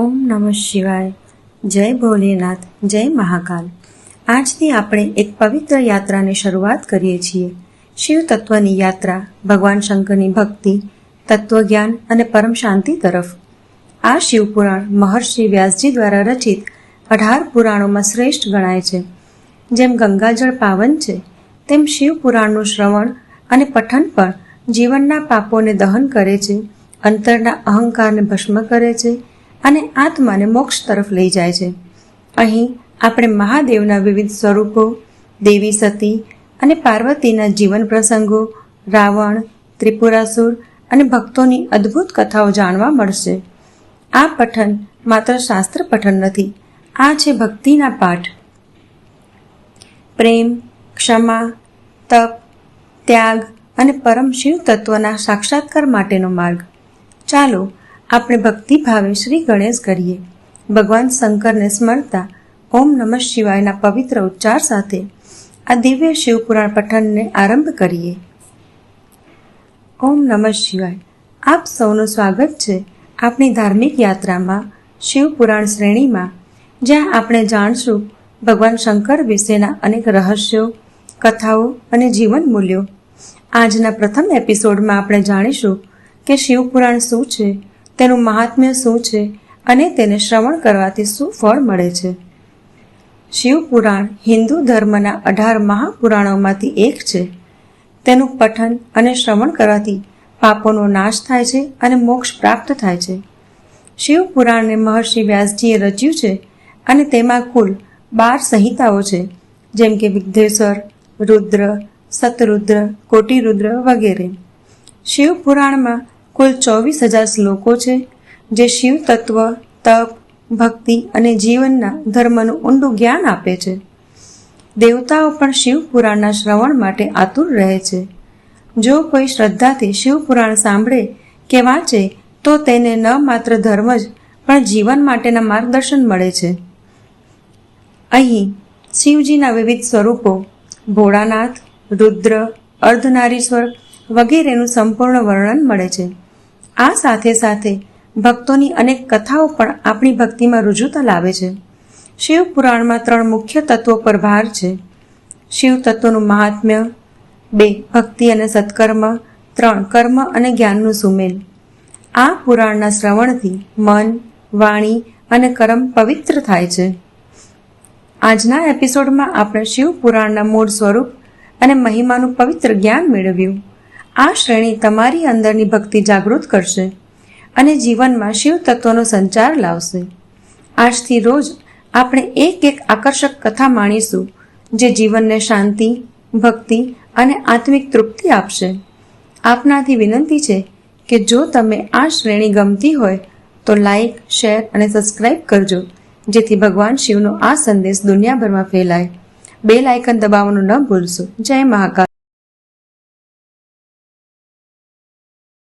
ઓમ નમઃ શિવાય. જય ભોલેનાથ, જય મહાકાલ. આજથી આપણે એક પવિત્ર યાત્રાની શરૂઆત કરીએ છીએ. શિવ તત્વની યાત્રા, ભગવાન શંકરની ભક્તિ, તત્વજ્ઞાન અને પરમ શાંતિ તરફ. આ શિવપુરાણ મહર્ષિ વ્યાસજી દ્વારા રચિત અઢાર પુરાણોમાં શ્રેષ્ઠ ગણાય છે. જેમ ગંગાજળ પાવન છે, તેમ શિવ પુરાણનું શ્રવણ અને પઠન પણ જીવનના પાપોને દહન કરે છે, અંતરના અહંકારને ભસ્મ કરે છે અને આત્માને મોક્ષ તરફ લઈ જાય છે. અહીં આપણે મહાદેવના વિવિધ સ્વરૂપો, દેવી સતી અને પાર્વતીના જીવન પ્રસંગો, રાવણ, ત્રિપુરાસુર અને ભક્તોની અદ્ભુત કથાઓ જાણવા મળશે. આ પઠન માત્ર શાસ્ત્ર પઠન નથી, આ છે ભક્તિના પાઠ. પ્રેમ, ક્ષમા, તપ, ત્યાગ અને પરમ શિવ તત્વના સાક્ષાત્કાર માટેનો માર્ગ. ચાલો આપણે ભક્તિ ભાવે શ્રી ગણેશ કરીએ. ભગવાન શંકરને સ્મરતા ઓમ નમઃ શિવાયના પવિત્ર ઉચ્ચાર સાથે આ દિવ્ય શિવપુરાણ પઠનને આરંભ કરીએ. ઓમ નમઃ શિવાય. આપ સૌનું સ્વાગત છે આપણી ધાર્મિક યાત્રામાં, શિવપુરાણ શ્રેણીમાં, જ્યાં આપણે જાણશું ભગવાન શંકર વિશેના અનેક રહસ્યો, કથાઓ અને જીવન મૂલ્યો. આજના પ્રથમ એપિસોડમાં આપણે જાણીશું કે શિવપુરાણ શું છે તેનું મહાત્મ્ય શું છે અને તેને શ્રવણ કરવાથી શું ફળ મળે છે? શિવપુરાણ હિન્દુ ધર્મના અઢાર મહાપુરાણોમાંથી એક છે. તેનું પઠન અને શ્રવણ કરવાથી પાપોનો નાશ થાય છે અને મોક્ષ પ્રાપ્ત થાય છે. શિવપુરાણને મહર્ષિ વ્યાસજીએ રચ્યું છે અને તેમાં કુલ બાર સંહિતાઓ છે, જેમ કે વિઘ્ધેશ્વર રુદ્ર, સતરુદ્ર, કોટિરુદ્ર વગેરે. શિવપુરાણમાં કુલ ચોવીસ હજાર શ્લોકો છે, જે શિવ તત્વ, તપ, ભક્તિ અને જીવનના ધર્મનું ઊંડું જ્ઞાન આપે છે. દેવતાઓ પણ શિવ પુરાણના શ્રવણ માટે આતુર રહે છે. જો કોઈ શ્રદ્ધાથી શિવ પુરાણ સાંભળે કે વાંચે, તો તેને ન માત્ર ધર્મ જ, પણ જીવન માટેના માર્ગદર્શન મળે છે. અહીં શિવજીના વિવિધ સ્વરૂપો, ભોળાનાથ, રુદ્ર, અર્ધનારીશ્વર વગેરેનું સંપૂર્ણ વર્ણન મળે છે. આ સાથે સાથે ભક્તોની અનેક કથાઓ પણ આપણી ભક્તિમાં રુજુતા લાવે છે. શિવ પુરાણમાં ત્રણ મુખ્ય તત્વો પર ભાર છે. શિવ તત્વનું મહાત્મ્ય, બે ભક્તિ અને સત્કર્મ, ત્રણ કર્મ અને જ્ઞાનનું સુમેલ આ પુરાણના શ્રવણથી મન, વાણી અને કર્મ પવિત્ર થાય છે. આજના એપિસોડમાં આપણે શિવ પુરાણના મૂળ સ્વરૂપ અને મહિમાનું પવિત્ર જ્ઞાન મેળવ્યું. આ શ્રેણી તમારી અંદરની ભક્તિ જાગૃત કરશે અને જીવનમાં શિવ તત્વનો સંચાર લાવશે. આજથી રોજ આપણે એક એક આકર્ષક કથા માણીશું જે જીવનને શાંતિ, ભક્તિ અને આત્મિક તૃપ્તિ આપશે. આપનાથી વિનંતી છે કે જો તમે આ શ્રેણી ગમતી હોય તો લાઈક, શેર અને સબસ્ક્રાઈબ કરજો, જેથી ભગવાન શિવનો આ સંદેશ દુનિયાભરમાં ફેલાય. બે લાયકન દબાવવાનું ન ભૂલશો. જય મહાકાલ.